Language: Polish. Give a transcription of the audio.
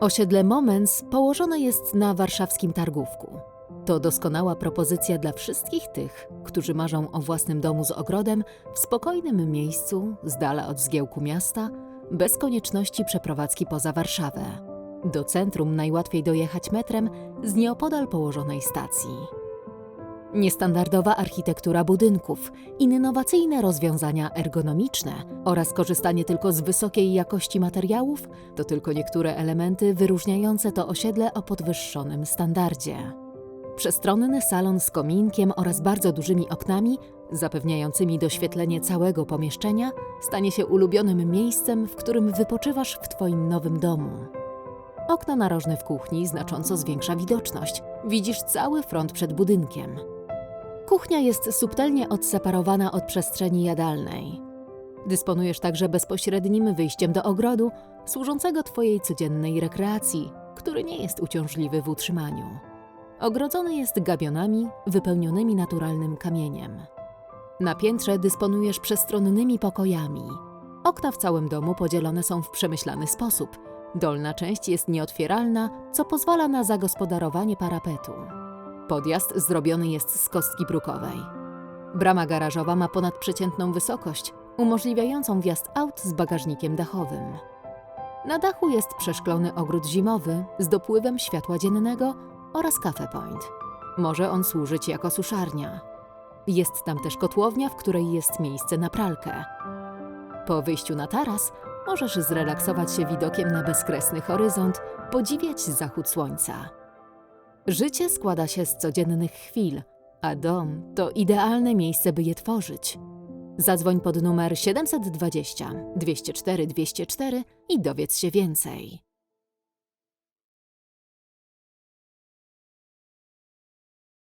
Osiedle Moments położone jest na warszawskim Targówku. To doskonała propozycja dla wszystkich tych, którzy marzą o własnym domu z ogrodem w spokojnym miejscu, z dala od zgiełku miasta, bez konieczności przeprowadzki poza Warszawę. Do centrum najłatwiej dojechać metrem z nieopodal położonej stacji. Niestandardowa architektura budynków, innowacyjne rozwiązania ergonomiczne oraz korzystanie tylko z wysokiej jakości materiałów to tylko niektóre elementy wyróżniające to osiedle o podwyższonym standardzie. Przestronny salon z kominkiem oraz bardzo dużymi oknami, zapewniającymi doświetlenie całego pomieszczenia, stanie się ulubionym miejscem, w którym wypoczywasz w Twoim nowym domu. Okno narożne w kuchni znacząco zwiększa widoczność. Widzisz cały front przed budynkiem. Kuchnia jest subtelnie odseparowana od przestrzeni jadalnej. Dysponujesz także bezpośrednim wyjściem do ogrodu, służącego Twojej codziennej rekreacji, który nie jest uciążliwy w utrzymaniu. Ogrodzony jest gabionami wypełnionymi naturalnym kamieniem. Na piętrze dysponujesz przestronnymi pokojami. Okna w całym domu podzielone są w przemyślany sposób. Dolna część jest nieotwieralna, co pozwala na zagospodarowanie parapetu. Podjazd zrobiony jest z kostki brukowej. Brama garażowa ma ponadprzeciętną wysokość, umożliwiającą wjazd aut z bagażnikiem dachowym. Na dachu jest przeszklony ogród zimowy z dopływem światła dziennego oraz cafe point. Może on służyć jako suszarnia. Jest tam też kotłownia, w której jest miejsce na pralkę. Po wyjściu na taras możesz zrelaksować się widokiem na bezkresny horyzont, podziwiać zachód słońca. Życie składa się z codziennych chwil, a dom to idealne miejsce, by je tworzyć. Zadzwoń pod numer 720 204 204 i dowiedz się więcej.